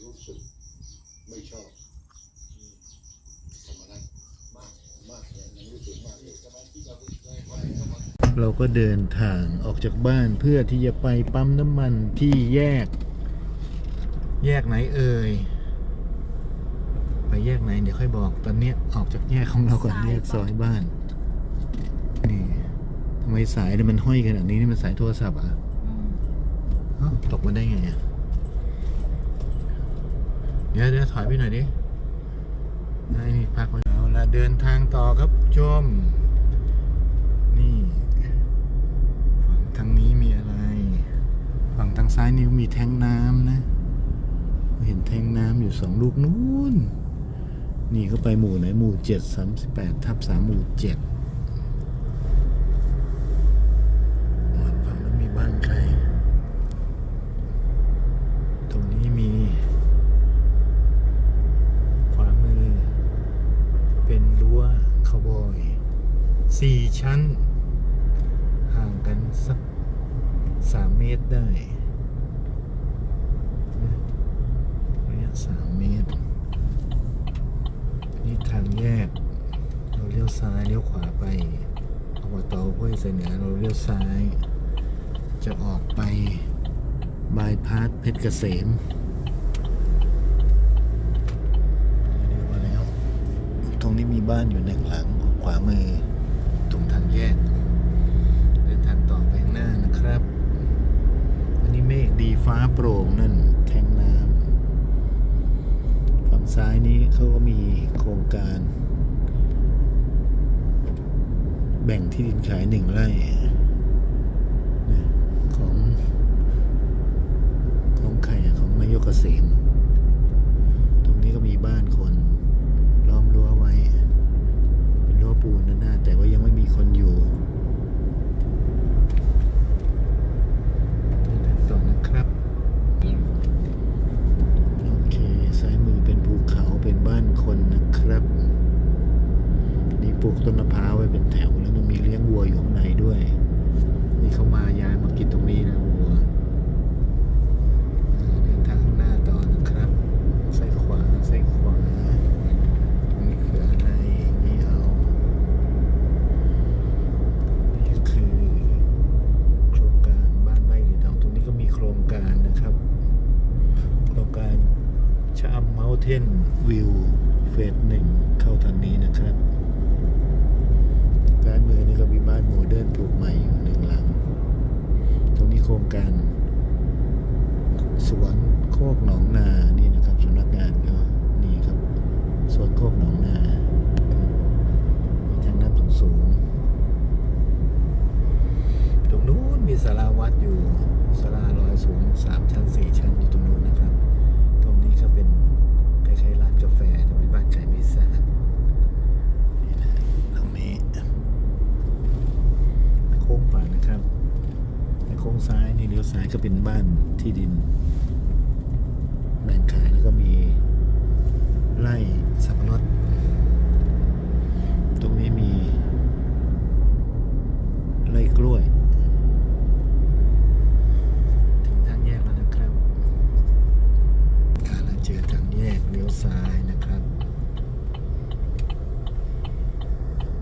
รู้สึกไม่ชอบทำอะไรมากมากยังยังรู้สึกมากเลยสมาธิเราไม่ได้ไปสมาธิเราก็เดินทางออกจากบ้านเพื่อที่จะไปปั๊มน้ำมันที่แยก แยกไหนเอ่ยไปแยกไหนเดี๋ยวค่อยบอก ตอนเนี้ยออกจากแยกของเราก่อนแยกซอยบ้านนี่ทำไมสายเนี่ยมันห้อยขนาดนี้นี่มันสายโทรศัพท์เหรอะอืมอ้าวตกมาได้ไงอะ เดี๋ยวเดี๋ยวถอยไปหน่อยดิไอ้นี่พักไว้แล้วละเดินทางต่อครับชม นี่ฝั่งทางนี้มีอะไร ฝั่งทางซ้ายนี่มีแทงน้ำนะ เห็นแทงน้ำอยู่สองลูกนู้น นี่เขาไปหมู่ไหนหมู่เจ็ดสามสิบแปดทับสามหมู่เจ็ดฝั่งนั้นมีบ้านใคร ตรงนี้มี ขวามือ เป็นรั้วคาวบอยสี่ ชั้น ห่างกันสักสามเมตรได้ระยะสามเมตร นี่ทางแยก เราเลี้ยวซ้ายเลี้ยวขวาไปอบตห้วยเสเหนือเราเลี้ยวซ้าย จะออกไปบายพาสเพชรเกษมเรียว่าแล้วตรงนี้มีบ้านอยู่หนึ่งหลังขวามือ ตรงทางแยก เดินทางต่อไปข้างหน้านะครับอันนี้เมฆดีฟ้าโปร่งนั่นแทงน้ำฝั่งซ้ายนี้เขาก็มีโครงการ แบ่งที่ดินขายหนึ่งไร่ของของใครของนายกเกษมตรงนี้ก็มีบ้านคนล้อมรั้วไว้ เป็นรั้วปูนนะหน้าแต่ว่ายังไม่มีคนอยู่เดินทางต่อนะครับ โอเคซ้ายมือเป็นภูเขาเป็นบ้านคนนะครับ นี่ปลูกต้นมะพร้าวไว้เป็นแถวแล้วมันมีเลี้ยงวัวอยู่ข้างในด้วย นี่เขามาย้ายมากินตรงนี้นะวัว เดินทางข้างหน้าต่อนะครับซ้ายขวาซ้ายขวานี่คืออะไรนี่เอา นี่คือโครงการบ้านไร่หรือทองตรงนี้ก็มีโครงการนะครับ โครงการชะอำเมลเทนวิวเฟสหนึ่งเข้าทางนี้นะครับด้านมือนี่ก็มีบ้านโมเดิร์นปลูกใหม่อยู่หนึ่งหลัง ตรงนี้โครงการ สวนโคกหนองนา นี่นะครับสำนักงานก็นี่ครับ สวนโคกหนองนา มีทางน้ำสูงสูงๆตรงนู้นมีสารา วัดอยู่สลาลอยสูงสามชั้นสี่ชั้นอยู่ตรงนู้นนะครับ ตรงนี้ก็เป็นคล้ายๆร้านกาแฟจะเป็นบ้านขายพิซซ่านี่นะตรงนี้โค้งป่านะครับในโค้งซ้ายนี่เลี้ยวซ้ายก็เป็นบ้านที่ดิน แบ่งขายแล้วก็มีไร่สับปะรด ตรงนี้มีไร่กล้วย ถึงทางแยกแล้วนะครับขาแล้วเจอทางแยกเลี้ยวซ้ายนะครับ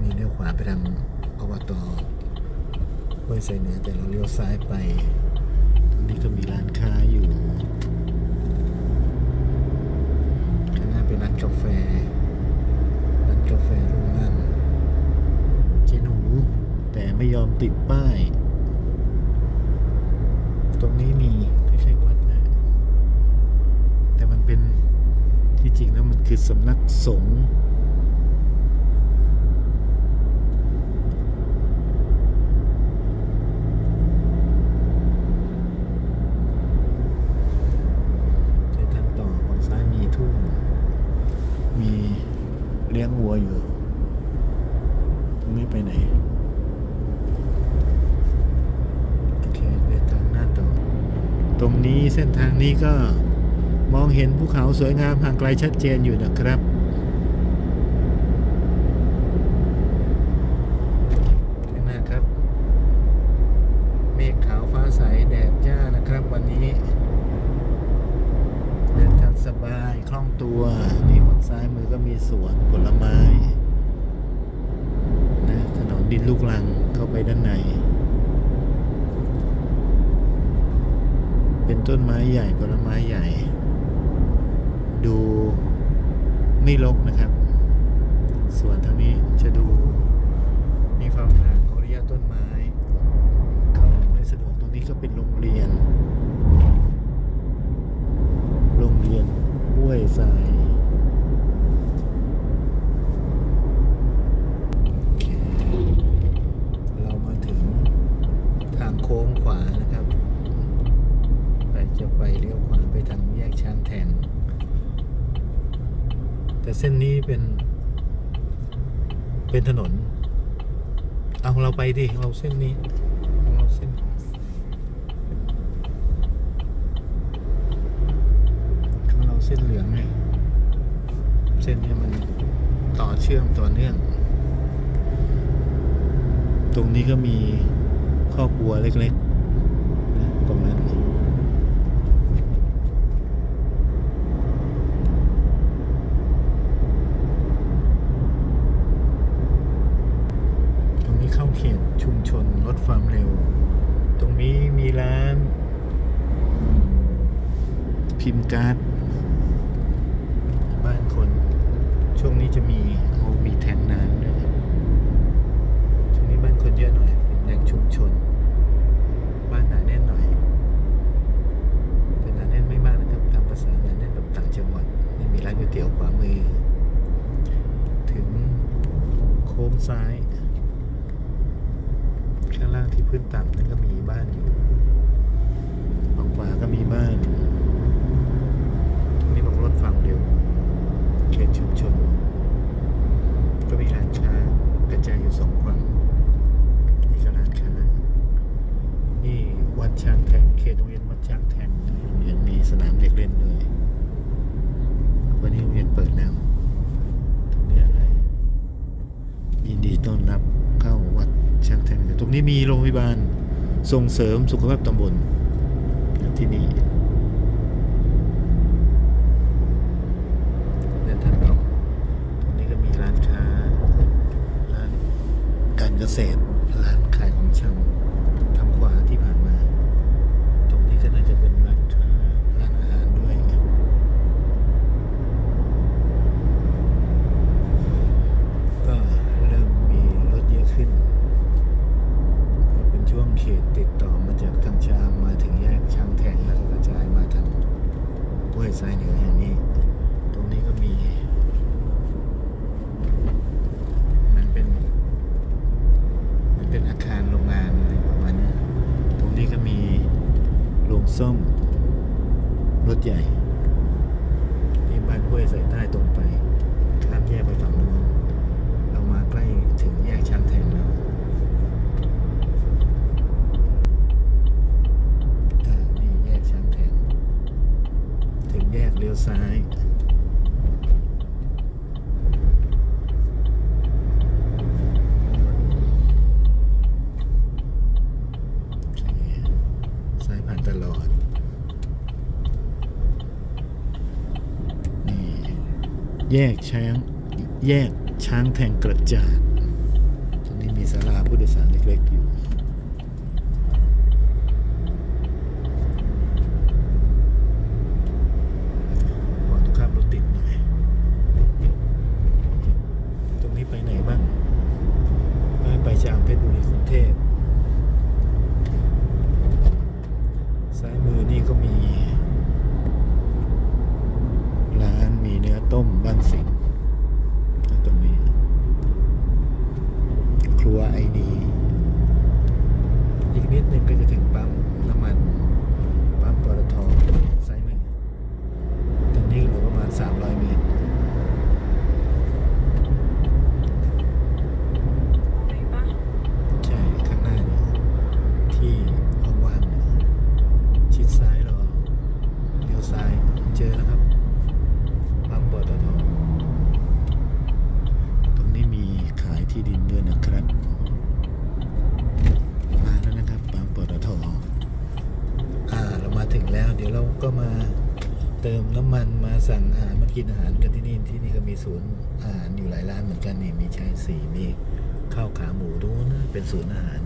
มีเลี้ยว ขวาไปทางอบตห้วยไซเหนือแต่เราเลี้ยวซ้ายไป ตรงนี้ก็มีร้านค้าอยู่ข้างหน้าเป็นร้านกาแฟ ร้านกาแฟรุ่งนั่นเจหนูแต่ไม่ยอมติดป้าย ตรงนี้มีไม่ใช่วัดนะ แต่มันเป็นที่จริงแล้วมันคือสำนักสงฆ์ ในทางต่อฝั่งซ้ายมีทุ่ง มีเลี้ ยงวัวอยู่ ตรงนี้ไปไหนโอเคเดินทางหน้าต่อ ตรงนี้เส้นทางนี้ก็มองเห็นภูเขาสวยงามห่างไกลชัดเจนอยู่นะครับข้างหน้าครับ เมฆขาวฟ้าใสแดดจ้านะครับวันนี้เดินทางสสวนผลไม้นะถนน ดินลูกลังเข้าไปด้านใน เป็นต้นไม้ใหญ่ผลไม้ใหญ่ ดูไม่รกนะครับ ส่วนทางนี้จะดูมีความห่างของระยะต้นไม้ เข้าออกได้สะดวกตรงนี้ก็เป็นโรงเรียน โรงเรียนห้วยทรายโอเคเรามาถึงทางโค้งขวานะครับ ไปจะไปเลี้ยวขวาไปทางแยกช้างแทง แต่เส้นนี้เป็น เป็นถนน เอาเราไปดิ เราเส้นนี้เราเส้นของเราเส้นเหลืองไงเส้นนี้มันต่อเชื่อมต่อเนื่อง ตรงนี้ก็มีครอบครัวเล็กๆนะตรงนั้น ตรงนี้เข้าเขตชุมชนลด ความเร็ว ตรงนี้มีร้าน พิมพ์การ์ด บ้านคน ช่วงนี้จะมีโอมีแทงน้ำด้วยช่วงนี้บ้านคนเยอะหน่อย เป็นแหล่งชุมชน บ้านหนาแน่นหน่อย แต่หนาแน่นไม่มากนะครับตามภาษาหนาแน่นแบบต่างจังหวัดไม่มีร้านก๋วยเตี๋ยวขวามือ ถึงโค้งซ้าย ที่พื้นต่ำนั่นก็มีบ้านอยู่ฝั่งขวาก็มีบ้านตรงนี้บอกรถฝั่งเร็วเขตชุมชน ก็มีร้านค้ากระจายอยู่สองฝั่งนี่ก็ร้านค้านี่วัดช้างแทงเขตโรงเรียนวัดช้างแทงโรงเรียนมีสนามเด็กเล่นด้วยวันนี้โรงเรียนเปิดแล้ว ตรงนี้อะไร ยินดีต้อนรับเข้าวัดช้างแทงตรง นี้มีโรงพยาบาลส่งเสริมสุขภาพตำบลที่นี่เดินทางต่อตรงนี้ก็มีร้านค้าร้านการเกษตร ร้านขายของชำทางขวาที่ผ่านมา ตรงนี้ก็น่าจะเป็นร้านค้า ร้านอาหารด้วย ก็เริ่มมีรถเยอะขึ้นก็เป็นช่วงเขตติดต่อมาจากทางชามมาถึงแยกช้างแทงแล้วก็กระจายมาทางห้วยทรายเหนืออย่างนี้ ตรงนี้ก็มี มันเป็น มันเป็นอาคารโรงงานอะไรประมาณนี้ตรงนี้ก็มีโรงส้ม รถใหญ่ที่บ้านห้วยใส่ใต้ตรงไป ข้ามแยกไปฝั่งนู้น เรามาใกล้ถึงแยกช้างแทงแล้วอ่านี่แยกช้างแทง ถึงแยกเลี้ยวซ้าย โอเคซ้ายผ่านตลอด นี่ แยกช้างแยกช้างแทงกระจาดตรงนี้มีศาลาผู้โดยสารเล็กๆอยู่ ขอตรงข้ามรถติดหน่อย ตรงนี้ไปไหนบ้างไปไปชามเพชรบุรีกรุงเทพ ซ้ายมือนี่ก็มี ร้านมีเนื้อต้มบ้านสิงห์ตรงนี้ ครัวไอดี อีกนิดนึงก็จะถึงปั๊มน้ำมัน ปั๊มปตทซ้ายมือตรงนี้เหลือประมาณ 300 เมตร ใช่ ข้างหน้าเนี่ยที่ว่างๆเนี่ยชิดซ้ายเราเลี้ยวซ้ายเจอแล้วครับปั๊มปตทตรงนี้มีขายที่ดินด้วยนะครับ มาแล้วนะครับปั๊มปตทอ่า เรามา ถึงแล้วเดี๋ยวเราก็มาเติมน้ำมันมาสั่งอาหารมากินอาหารกันที่นี่ที่นี่ก็มีศูนย์อาหารอยู่หลายร้านเหมือนกันนี่มีชายสี่มีข้าวขาหมูด้วยนนะเป็นศูนย์อาหาร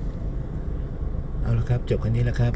เอาละครับ จบคันนี้แล้วครับ